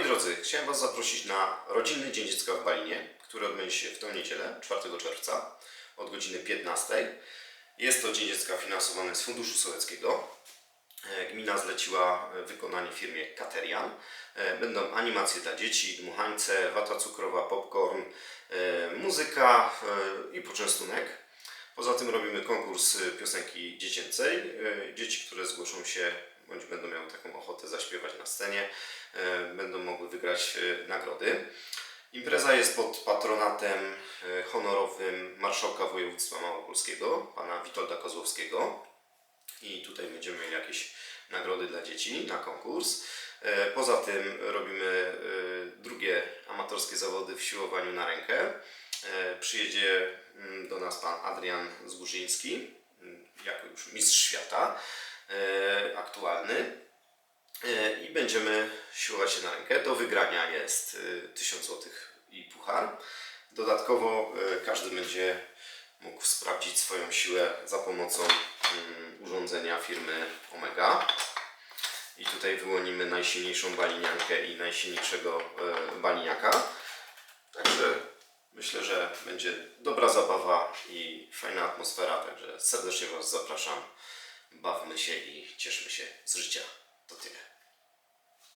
Moi drodzy, chciałem Was zaprosić na rodzinny Dzień Dziecka w Balinie, który odbędzie się w tę niedzielę, 4 czerwca, od godziny 15. Jest to Dzień Dziecka finansowany z Funduszu Sowieckiego. E, Gmina zleciła e, wykonanie firmie Katerian. E, Będą animacje dla dzieci, dmuchańce, wata cukrowa, popcorn, muzyka i poczęstunek. Poza tym robimy konkurs piosenki dziecięcej. Dzieci, które zgłoszą się bądź będą miały taką ochotę zaśpiewać na scenie, będą e, nagrody. Impreza jest pod patronatem e, honorowym marszałka województwa małopolskiego, pana Witolda Kozłowskiego. I tutaj będziemy mieli jakieś nagrody dla dzieci na konkurs. E, Poza tym robimy drugie amatorskie zawody w siłowaniu na rękę. Przyjedzie mm, do nas pan Adrian Zgórzyński, mm, jako już mistrz świata aktualny. E, I będziemy siłować się na rękę. Do wygrania jest e, 1000 zł i puchar. Dodatkowo e, każdy będzie mógł sprawdzić swoją siłę za pomocą mm, urządzenia firmy Omega. I tutaj wyłonimy najsilniejszą baliniankę i najsilniejszego e, baliniaka. Także myślę, że będzie dobra zabawa i fajna atmosfera. Także serdecznie Was zapraszam. Bawmy się i cieszmy się z życia.